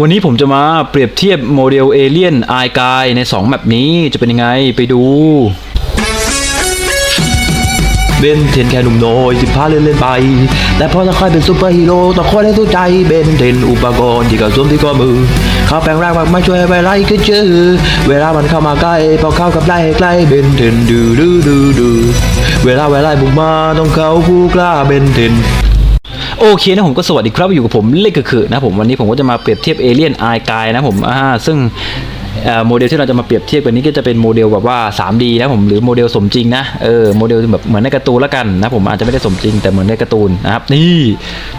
วันนี้ผมจะมาเปรียบเทียบโมเดลเอเลียนไอกายใน 2แมปนี้จะเป็นยังไงไปดูเบนเทนแค่หนุ่มน้อยสิพาเล่นเล่นไป แต่พอจะค่อยเป็นซูเปอร์ฮีโร่ต้องคอยให้สู้ใจเบนเทนอุปกรณ์ที่เขาสวมที่ข้อมือ เขาแปลงร่างมาไม่ช่วยไปไล่ก็เจอเวลามันเข้ามาใกล้ พอเข้ากับไล่ให้ใกล้เบนเทนดูดูดูดูเวลาเวลาบุกมาต้องเขาผู้กล้าเบนเทน โอเคนะผมก็สวัสดีครับอยู่กับผมเล็กกคือนะผมวันนี้ผมก็จะมาเปรียบเทียบเอเลียนไอกายนะผมอ่าซึ่งโมเดลที่เราจะมาเปรียบเทียบกันนี้ก็จะเป็นโมเดลแบบว่า 3D นะผมหรือโมเดลสมจริงนะเออโมเดลแบบเหมือนในการ์ตูนละกันนะผมอาจจะไม่ได้สมจริงแต่เหมือนในการ์ตูนนะครับนี่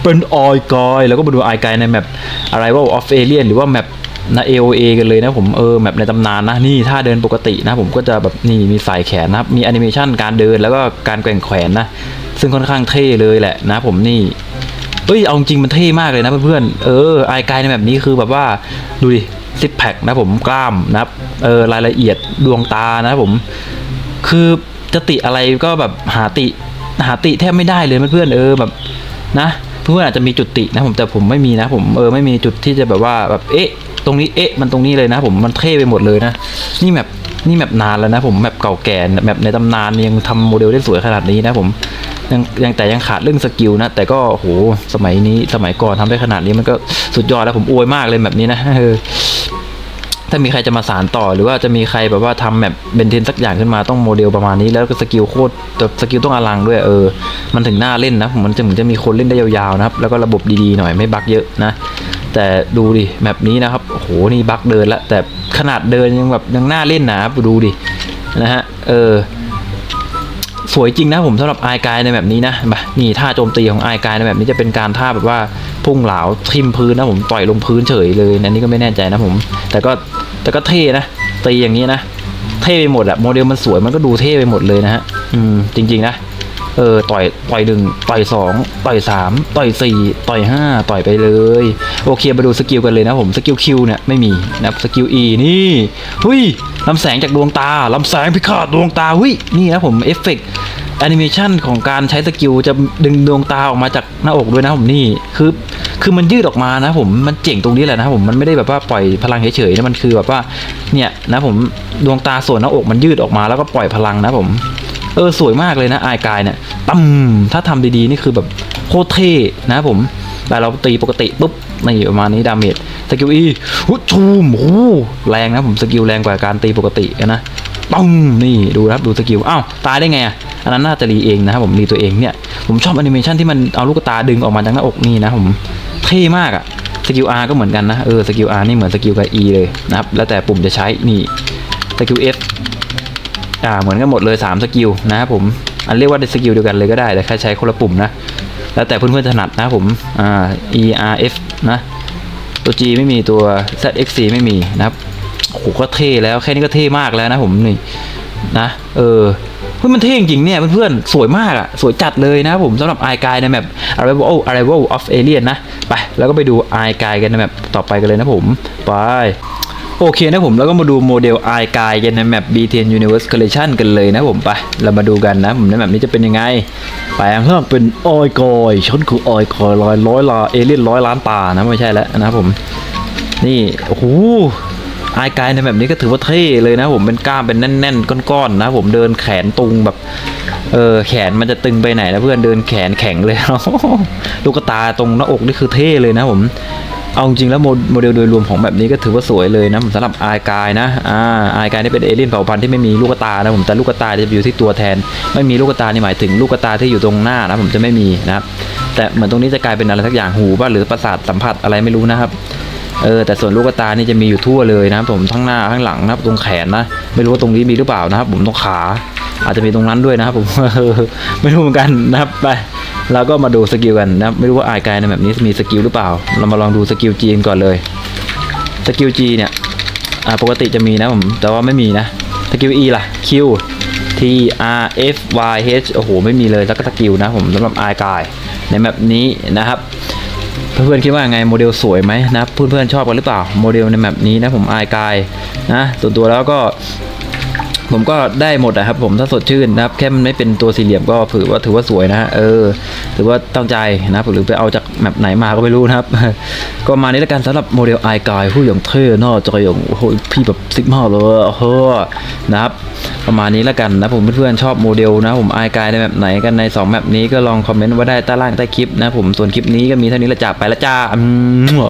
เป็นไอกายแล้วก็มาดูไอกายในแมปอะไรว่า of Alien หรือว่าแมปนะ AOA กันเลยนะผมเออแมปในตำนานนะนี่ถ้าเดินปกตินะผมก็จะแบบนี่มีสายแขนนะครับมีแอนิเมชันการเดินแล้วก็การแกว่งแขนนะซึ่งค่อนข้างเท่เลยแหละนะผมนี่ เอ้ยเอาจริงมันเท่มากเลยนะเพื่อนๆเออไอกายในแบบนี้คือแบบว่าดูดิซิปแพคนะผมกล้ามนะครับเออรายละเอียดดวงตานะผม คือจะติอะไรก็แบบหาติหาติแทบไม่ได้เลยเพื่อนๆเออแบบนะเพื่อนอาจจะมีจุดตินะผมแต่ผมไม่มีนะ ผมเออไม่มีจุดที่จะแบบว่าแบบเอ๊ะ ตรงนี้เอ๊ะมันตรงนี้เลยนะ ผมมันเท่ไปหมดเลยนะ นี่แบบนี่แบบนานแล้วนะ ผมแบบเก่าแก่แบบในตำนานยังทำโมเดลได้สวยขนาดนี้นะผม ยังยังแต่ยังขาดเรื่องสกิลนะ แต่ก็โหสมัยนี้สมัยก่อนทำได้ขนาดนี้มันก็สุดยอดแล้วผมอวยมากเลยแบบนี้นะเออถ้ามีใครจะมาสารต่อหรือว่าจะมีใครแบบว่าทำแบบเบนเทนสักอย่างขึ้นมาต้องโมเดลประมาณนี้ แล้วก็สกิลโคตรสกิลต้องอลังด้วยเออ มันถึงน่าเล่นนะผมมันจะเหมือนจะมีคนเล่นได้ยาวๆนะครับแล้วก็ระบบดีๆหน่อยไม่บั๊กเยอะนะแต่ดูดิแมปนี้นะครับโอ้โหนี่บั๊กเดินละแต่ขนาดเดินยังแบบยังน่าเล่นนะครับดูดินะฮะเออ สวยจริงนะผมสำหรับไอกายในแบบนี้นะมานี่ท่าโจมตีของไอกายในแบบนี้จะเป็นการท่าแบบว่าพุ่งเหลาทิมพื้นนะผมต่อยลงพื้นเฉยเลยอันนี้ก็ไม่แน่ใจนะผม แต่ก็แต่ก็เท่นะตีอย่างนี้นะเท่ไปหมดอะโมเดลมันสวยมันก็ดูเท่ไปหมดเลยนะฮะอืมจริง ๆ นะ เออต่อยต่อยหนึ่งต่อยสองต่อยสามต่อยสี่ต่อยห้าต่อยไปเลย โอเคมาดูสกิลกันเลยนะผมสกิลคิวเนี่ยไม่มีนะครับสกิล E นี่หุยลำแสงจากดวงตาลำแสงพิฆาตดวงตาหุยนี่นะผมเอฟเฟกต์แอนิเมชันของการใช้สกิลจะดึงดวงตาออกมาจากหน้าอกด้วยนะผมนี่คือคือมันยืดออกมานะผมมันเจ๋งตรงนี้แหละนะผมมันไม่ได้แบบว่าปล่อยพลังเฉยๆนะมันคือแบบว่าเนี่ยนะผมดวงตาส่วนหน้าอกมันยืดออกมาแล้วก็ปล่อยพลังนะผม เออสวยมากเลยนะอายกายเนี่ยตั้มถ้าทำดีๆ นี่คือแบบโคตรเท่นะผมแต่เราตีปกติปุ๊บนี่ประมาณนี้ดาเมจสกิลอีหุชูมโอ้แรงนะผมสกิลแรงกว่าการตีปกตินะปังนี่ดูนะครับดูสกิลอ้าวตายได้ไงอะอันนั้นน่าจะรีเองนะครับผมรีตัวเองเนี่ยผมชอบแอนิเมชันที่มันเอาลูกตาดึงออกมาจากหน้าอกนี่นะผมเท่มากอะสกิล R ก็เหมือนกันนะเออสกิล R นี่เหมือนสกิลกับ E เลยนะครับแล้วแต่ปุ่มจะใช้นี่สกิล F อ่าเหมือนกันหมดเลย3สกิลนะครับผมอันเรียกว่าสกิลเดียวกันเลยก็ได้แต่แค่ใช้คนละปุ่มนะแล้วแต่เพื่อนๆถนัดนะผมอ่า E R F นะตัว G ไม่มีตัว Z X C ไม่มีนะครับโอ้โหก็เท่แล้วแค่นี้ก็เท่มากแล้วนะผมนี่นะเออเฮ้ยมันเท่จริงๆเนี่ยเพื่อนๆสวยมากอะสวยจัดเลยนะผมสำหรับ i กายในแบบ Arrival Arrival of Alien นะไปแล้วก็ไปดู i กายกันในแบบต่อไปกันเลยนะผมไป โอเคนะผมแล้วก็มาดูโมเดล i กายกันในแมป B10 Universe Collection กันเลยนะผมไป เรามาดูกันนะผมในแมปนี้จะเป็นยังไง ไปข้างล่างเป็นออยกอยฉันคือออยกอยร้อยร้อยลาเอเลี่ยนร้อยล้านตานะไม่ใช่แล้วนะครับผม นี่โอ้โหไอากายในแบบนี้ก็ถือว่าเท่เลยนะผมเป็นกล้ามเป็นแน่นๆก้อนๆนะผมเดินแขนตุงแบบเออแขนมันจะตึงไปไหนนะเพื่อนเดินแขนแข็งเลยลูกตาตรงหน้าอกนี่คือเท่เลยนะผม เอาจริงแล้วโมเดลโดยรวมของแบบนี้ก็ถือว่าสวยเลยนะสำหรับอายกายนะอ่าอายกายนี่เป็นเอเลี่ยนเผ่าพันธุ์ที่ไม่มีลูกตานะผมแต่ลูกตาจะอยู่ที่ตัวแทน ไม่มีลูกตานี่หมายถึงลูกตาที่อยู่ตรงหน้านะผมจะไม่มีนะครับแต่เหมือนตรงนี้จะกลายเป็นอะไรสักอย่างหูป่ะหรือประสาทสัมผัสอะไรไม่รู้นะครับเออแต่ส่วนลูกตานี่จะมีอยู่ทั่วเลยนะครับผมทั้งหน้าทั้งหลังนะครับตรงแขนนะ ไม่รู้ว่าตรงนี้มีหรือเปล่านะครับผมตรงขา อาจจะมีตรงนั้นด้วยนะครับผมไม่รู้เหมือนกันนะครับไปเราก็มาดูสกิลกันนะครับไม่รู้ว่าอายกายในแบบนี้มีสกิลหรือเปล่า เรามาลองดูสกิลจีนก่อนเลยสกิลจีเนี่ยปกติจะมีนะผมแต่ว่าไม่มีนะสกิล E ล่ะ Q T R F Y H โอ้โห ไม่มีเลยแล้วก็สกิลนะผมสำหรับอายกายในแบบนี้นะครับ เพื่อนๆคิดว่าไงโมเดลสวยไหมนะเพื่อนๆชอบกันหรือเปล่าโมเดลในแบบนี้นะผมอายกายนะส่วนตัวแล้วก็ ผมก็ได้หมดนะครับ ผมถ้าสดชื่นนะครับ แค่มันไม่เป็นตัวสี่เหลี่ยมก็ถือว่าถือว่าสวยนะฮะเออ ถือว่าตั้งใจนะหรือไปเอาจากแมปไหนมาก็ไม่รู้นะครับ ก็มานี้แล้วกันสำหรับโมเดลไอกายผู้อย่างเท่น่าใจอย่างโอ้โหพี่แบบซิกมาเลยเฮ้อนะครับ ประมาณนี้แล้วกันนะผมเพื่อนๆชอบโมเดลนะ ผมไอกายในแบบไหนกันใน2แมปนี้ก็ลองคอมเมนต์ไว้ได้ใต้ล่างใต้คลิปนะผมส่วนคลิปนี้ก็มีเท่านี้ละจ้าไปละจ้าอืม